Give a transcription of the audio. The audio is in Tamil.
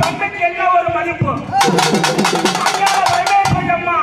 தந்தைக்கு என்ன ஒரு மதிப்பு. அம்மா.